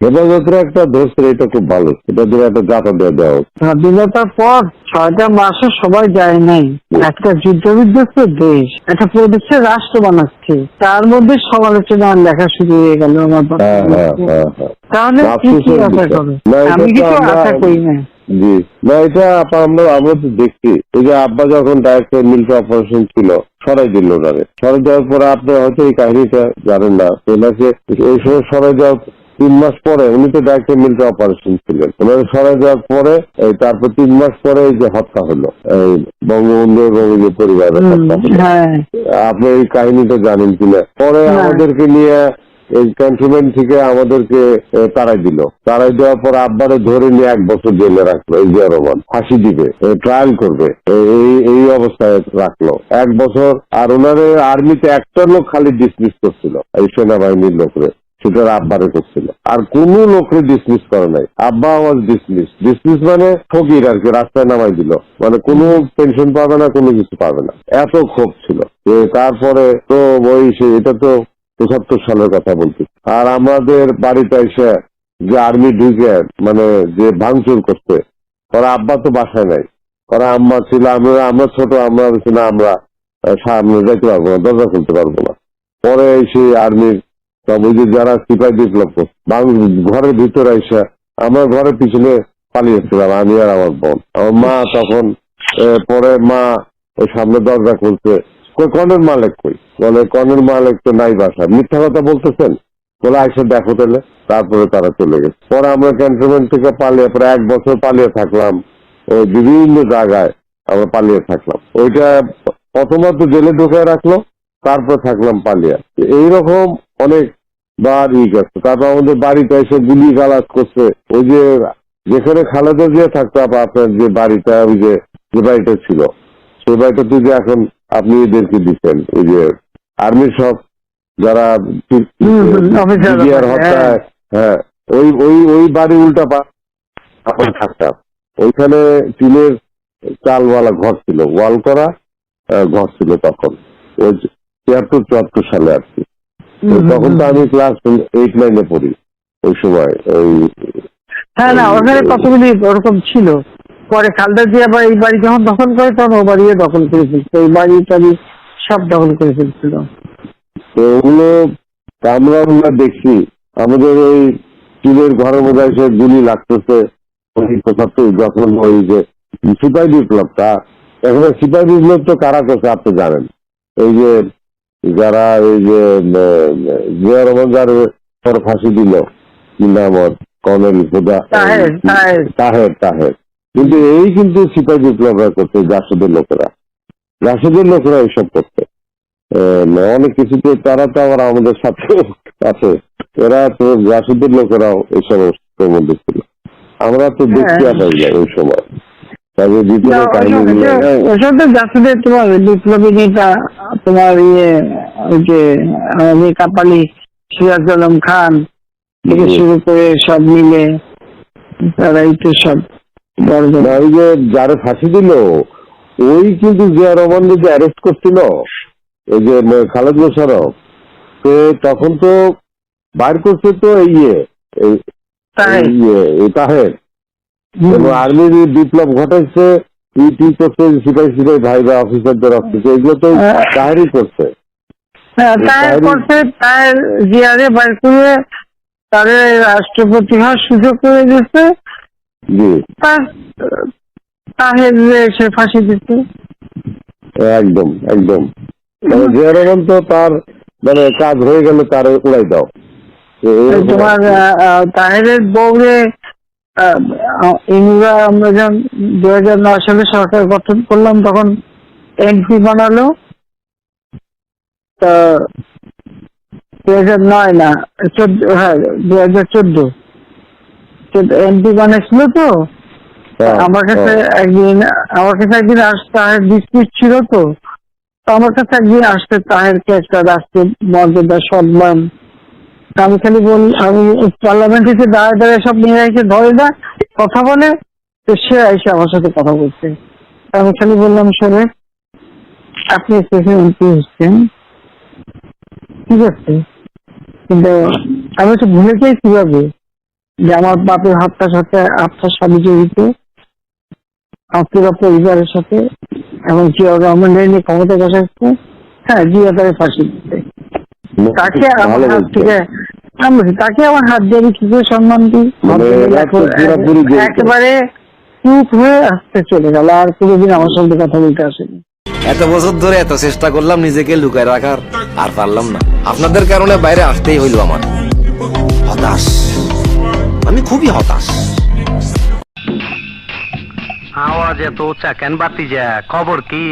হেফাজতের একটা ধরছে এটা খুব ভালো। এটা দিয়ে একটা জাতা দেওয়া দেওয়া স্বাধীনতার পর ছয়টা মাসে সবাই যায় নাই। একটা যুদ্ধ বিধ্বস্ত দেশ একটা প্রদেশে রাষ্ট্র বানাচ্ছে। তার মধ্যে সমালোচনা লেখা শুরু হয়ে গেল আমার হ্যাঁ হ্যাঁ। হ্যাঁ তাহলে কি কি আশা বিষয়। এটা আমি কিছু আশা করি না। জি। না এটা আমরা আমরা তো দেখছি। এই যে আব্বা যখন ডাইরেক্টর মিল্ক অপারেশন ছিল সরাই দিল ওনারে। সরাই দেওয়ার পরে আপনি হয়তো এই কাহিনীটা জানেন না। ওনাকে এই সময় সরাই দেওয়ার তিন মাস পরে উনি তো ডাইরেক্টর মিল্ক অপারেশন ছিলেন ওনাকে সরাই দেওয়ার পরে এই তারপর তিন মাস পরে এই যে হত্যা হলো এই বঙ্গবন্ধু এবং যে পরিবারের হত্যা হ্যাঁ। আপনি এই কাহিনীটা জানেন কিনা? পরে আমাদেরকে নিয়ে এই ক্যান্টনমেন্ট থেকে আমাদেরকে তারাই দিল। তারাই দেওয়ার পর আব্বারে ধরে নিয়ে এক বছর জেলে রাখল এই জিয়া রহমান। ফাঁসি দিবে ট্রায়াল করবে এই এই অবস্থায় রাখল। এক বছর আর ওনারে আর্মিতে একটা লোক খালি ডিসমিস করছিল এই সেনাবাহিনীর লোকরে। সেটা আব্বারে করছিল। আর কোন লোকরে ডিসমিস করে নাই। আব্বা ওয়াজ ডিসমিস ডিসমিস মানে ফকির আর কি রাস্তায় নামাই দিল। মানে কোনো পেনশন পাবে না, কোনো কিছু পাবে না। এত ক্ষোভ ছিল তারপরে তো ওই এটা তো পঁচাত্তর সালের কথা বলছি। আর আমাদের বাড়িতে এসে যে আর্মি ঢুকে মানে যে ভাঙচুর করছে, ওরা আব্বা তো বাসায় নাই। ওরা আম্মা ছিল, আমরা আমরা ছোট, আমরা না, আমরা সামনে যেতে পারব না, দরজা খুলতে পারব না। পরে সেই আর্মির ওই যে যারা সিপাহি বিপ্লব ঘরের ভিতরে এসে আমার ঘরের পিছনে পালিয়েছিলাম আমি আর আমার বোন। আমার মা তখন পরে মা ওই সামনে দরজা খুলছে। কই কনের মালিক কই? বলে কনের মালিক তো নাই বাসা মিথ্যা কথা বলতেছেন? বলে, আইসে দেখো তাহলে। তারপরে তারা চলে গেছে। পরে আমরা ক্যান্টনমেন্ট থেকে পালিয়ে পরে এক বছর পালিয়ে থাকলাম। বিভিন্ন জায়গায় আমরা পালিয়ে থাকলাম। ওইটা প্রথমত জেলে ঢুকে রাখল, তারপর থাকলাম পালিয়ে। এইরকম অনেক ই গেছে তারপর আমাদের বাড়িতে এসে গুলি গালাজ করছে। ওই যে যেখানে খালেদা দিয়ে থাকতো আপা আপনার যে বাড়িটা ওই যে যে বাড়িটা ছিল। সেই বাড়িটাতে যে এখন আপনি এদেরকে দিচ্ছেন ওই যে আর্মির সব যারা হ্যাঁ। হত্যায় হ্যাঁ ওই ওই ওই বাড়ি উল্টা পা থাকতাম। ওইখানে টিনের চালওয়ালা ঘর ছিল ওয়াল করা ঘর ছিল তখন। ওই তিয়াত্তর চুয়াত্তর সালে আর কি। তখন তো আমি ক্লাস এইট নাইনে পড়ি ওই সময় ওই হ্যাঁ না ওখানে কতগুলি ওরকম ছিল। পরে খালদা দিয়ে আবার এই বাড়ি যখন দখল করে তখন ও বাড়িও দখল করে ফেলছিল। এই বাড়ি টাড়ি সব দখল করে ফেলছিল। তো ওগুলো আমরা আমরা দেখছি। আমাদের ওই টিনের ঘরের মধ্যে সে গুলি লাগতেছে। ওই পঁচাত্তর যখন ওই যে সিপাহী বিপ্লবটা এখন সিপাহী বিপ্লব তো কারা করছে আপনি জানেন। এই যে যারা এই যে জিয়া রহমান যার পর ফাঁসি দিল কি নাম কর্নেল হুদা তাহের, তাহের। কিন্তু এই কিন্তু সিপাহী বিপ্লবরা করছে জাসদের লোকেরা। জাসদের লোকেরা এইসব আহ, অনেক কিছুতে তারা তো আবার আমাদের সাথে আছে। এরা তো জাসদের লোকেরাও এই সমস্ত মধ্যে ছিল। আমরা তো দেখতে। পাই না ওই সময়। তবে ওসব তোমার বিপ্লবী নেতা তোমার ইয়ে ওই যে আমাদের কাপালি সিরাজ আলম খান থেকে শুরু করে সব মিলে তারাই তো সব ওই যে যারা ফাঁসি দিল ওই কিন্তু জিয়া রহমান যে অ্যারেস্ট করছিল এই যে খালেদ মোশারফ তো তখন তো বাইর করছে তো ইয়ে ইয়ে তাহের। এবং আর্মির বিপ্লব ঘটাইছে ইটি করছে সিপাহী সিপাহী ভাই বা অফিসারদের অফিসে এগুলো তো হ্যাঁ। তাহেরই করছে। হ্যাঁ, তার জিয়ারে বার করে তারে রাষ্ট্রপতি হওয়ার সুযোগ করে দিচ্ছে তাহের সে ফাঁসি দিচ্ছে একদম একদম। জিয়া রহমান তো তার মানে কাজ হয়ে গেলে তার উড়াই দাও। তোমার তাহেরের বউরে ইন্দিরা আমরা যখন দু হাজার নয় সালে সরকার গঠন করলাম তখন এমপি বানালো। তা দু হাজার নয় না চোদ্দ হ্যাঁ দু হাজার চোদ্দ এমপি বানিয়েছিল তো। আমার কাছে। একদিন আমার কাছে একদিন আসতে তাহের ডিসপিউট ছিল তো। আমার কাছে একদিন আসতে তাহেরকে একটা রাষ্ট্র মর্যাদা সম্মান আমি খালি বল আমি পার্লামেন্টে এসে দাঁড়ায় দাঁড়ায় সব নিয়ে এসে ধরে না কথা বলে তো সে এসে আমার সাথে কথা বলছে। আমি খালি বললাম শোনে আপনি এমপি হচ্ছেন। ঠিক আছে। কিন্তু আমি তো ভুলে যাই কীভাবে যে আমার বাপের হত্যার সাথে আপনার স্বামী জড়িত আপনার পরিবারের সাথে এবং জিয়া রহমানের নিয়ে ক্ষমতা বসাচ্ছে হ্যাঁ জিয়া তাকে ফাঁসি দিতে। তাকে আমার থেকে আমি তাকে আমার হাত দিয়ে আমি কি করে সম্মান দিই? মানে। একেবারে চুপ হয়ে আসতে চলে গেল আর কোনোদিন আমার সঙ্গে কথা বলতে আসেনি। এত বছর ধরে এত চেষ্টা করলাম নিজেকে লুকায় রাখার আর পারলাম না। আপনাদের কারণে বাইরে আসতেই হইল আমার। হতাশ। আমি খুবই হতাশ। আওয়াজ এত উঁচা কেন বাতি যা খবর কি?